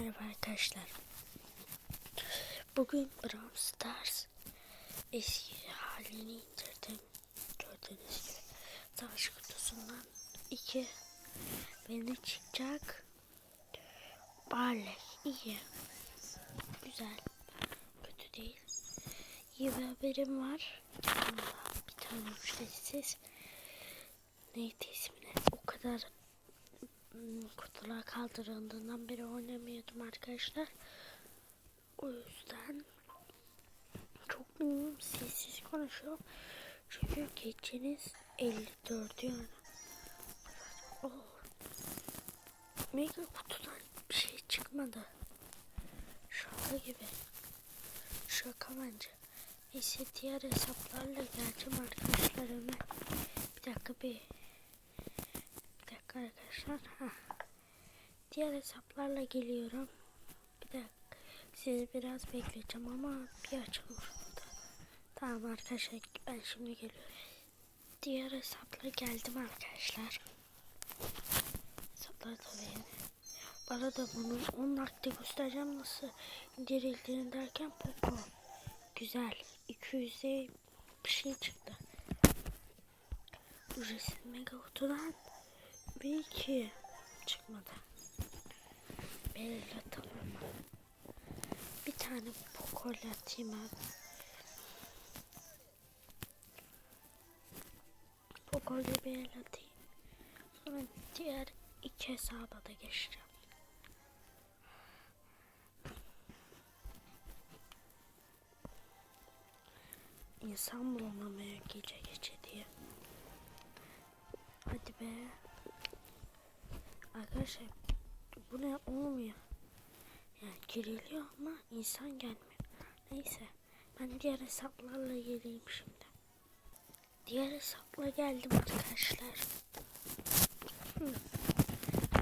Merhaba arkadaşlar. Bugün Brawl Stars eski halini indirdim. Gördüğünüz gibi savaş kutusundan iki beni çıkacak. Barley iyi. Güzel. Kötü değil. İyi bir haberim var. Bir tane müşterisiz. Neydi ismini? O kadar kutular kaldırıldığından beri oynamıyordum arkadaşlar. O yüzden çok bilmiyorum sessiz konuşuyorum. Çünkü geceniz 54 yani. Oh. Mega kutudan bir şey çıkmadı. Şaka gibi. Şaka bence. Neyse diğer hesaplarla geleceğim arkadaşlar hemen. Bir dakika bir dakika arkadaşlar. Diğer hesaplarla geliyorum. Bir dakika. Sizi biraz bekleyeceğim ama bir açılmış burada. Tamam arkadaşlar ben şimdi geliyorum. Diğer hesapla geldim arkadaşlar. Hesaplar da beğeni. Bu arada bunu 10 dakika göstereceğim nasıl indirildiğini derken Poco. Güzel. 200'e bir şey çıktı. Ücretsiz mega kutudan bir iki çıkmadı. Belirli tamam. Bir tane pokol atayım abi. Pokol'ü bir el atayım. Sonra diğer iki hesaba da geçeceğim. İnsan bulamamaya gece gece diye. Hadi be. Arkadaşlar bu ne olmuyor. Yani giriliyor ama insan gelmiyor. Neyse ben diğer hesaplarla geleyim şimdi. Diğer hesapla geldim arkadaşlar. Hı.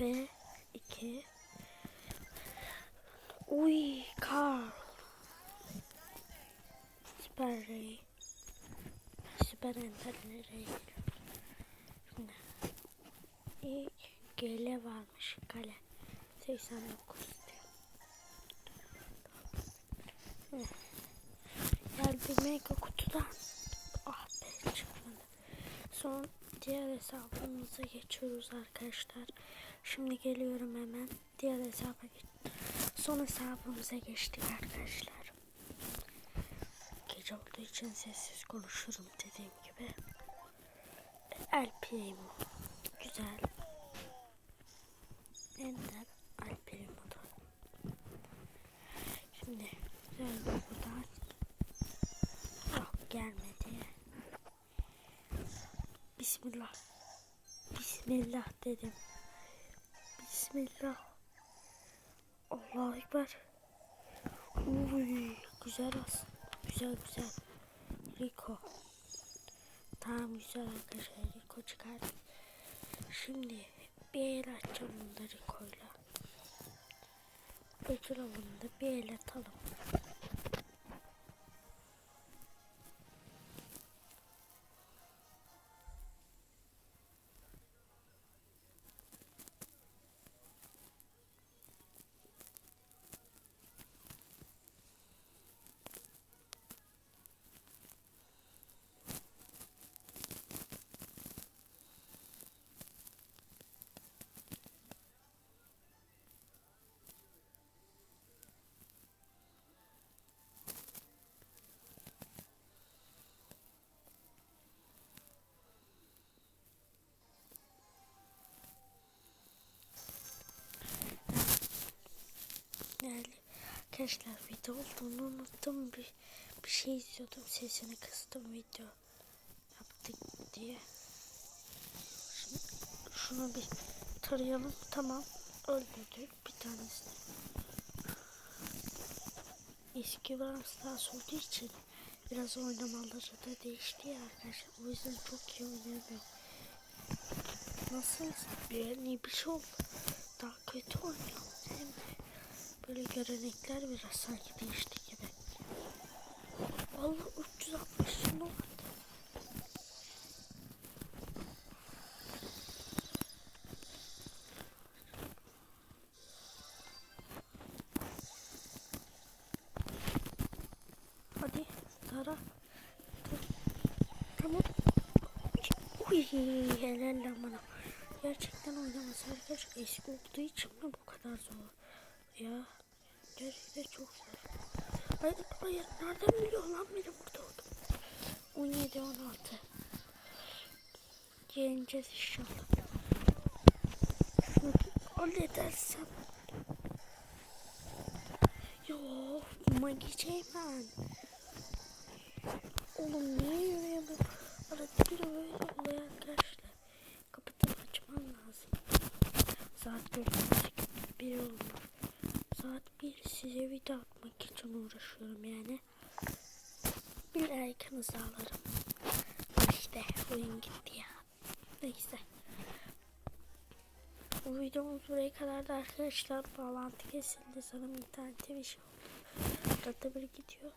Ve iki. Uy kar. Süper Ray. Süper Ender'le Ray. Şimdi ilk gele varmış kale. 89 diyor. Gel bir mega kutudan. Ah be çıkmadı. Son diğer hesabımıza geçiyoruz arkadaşlar. Şimdi geliyorum hemen. Diğer hesaba geç. Son hesabımıza geçtik arkadaşlar. Gece olduğu için sessiz konuşurum dediğim gibi. El. Güzel. Ender Al Primo'da. Şimdi güzel bir buradan. Yok gelmedi. Bismillah. Bismillah dedim. Bismillah. Allahu Ekber. Uy, güzel aslında. Güzel güzel. Rico. Tamam güzel arkadaşlar. Rico çıkardı. Şimdi bir el açacağım bunda Rico'yla. Ödül avında bir el atalım. Arkadaşlar video olduğunu unuttum. Bir, bir şey izliyordum. Sesini kıstım video yaptık diye. Şimdi şunu bir tarayalım. Tamam. Öldürdük bir tanesini. Eski Brawl olduğu için biraz oynamaları da değişti ya arkadaşlar. O yüzden çok iyi oynayamıyorum. Nasıl yani bir şey oldu. Daha kötü oynuyorum. Hem Böyle görenekler biraz sanki değişti gibi. Vallahi 360 sonu vardı. Hadi tara. Tamam. Uy helal lan bana. Gerçekten oynaması arkadaş eski olduğu için mi bu kadar zor? Ya gerçekten çok zor. Hayır hayır nereden biliyor lan benim burada oldum. 17 16. Yeneceğiz inşallah. Şunu halledersem. Yo magiceyim ben. Oğlum niye yürüyemiyorum? Arada bir öyle oluyor arkadaşlar. Kapatıp açmam lazım. Saat 4 bir oldu. 1 size video atmak için uğraşıyorum yani. Bir like'ınızı alırım. İşte oyun gitti ya. Neyse. Bu videomuz buraya kadar da arkadaşlar bağlantı kesildi sanırım internette bir şey oldu. Arada bir gidiyor.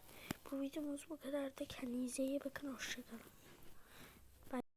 Bu videomuz bu kadar da kendinize iyi bakın hoşçakalın.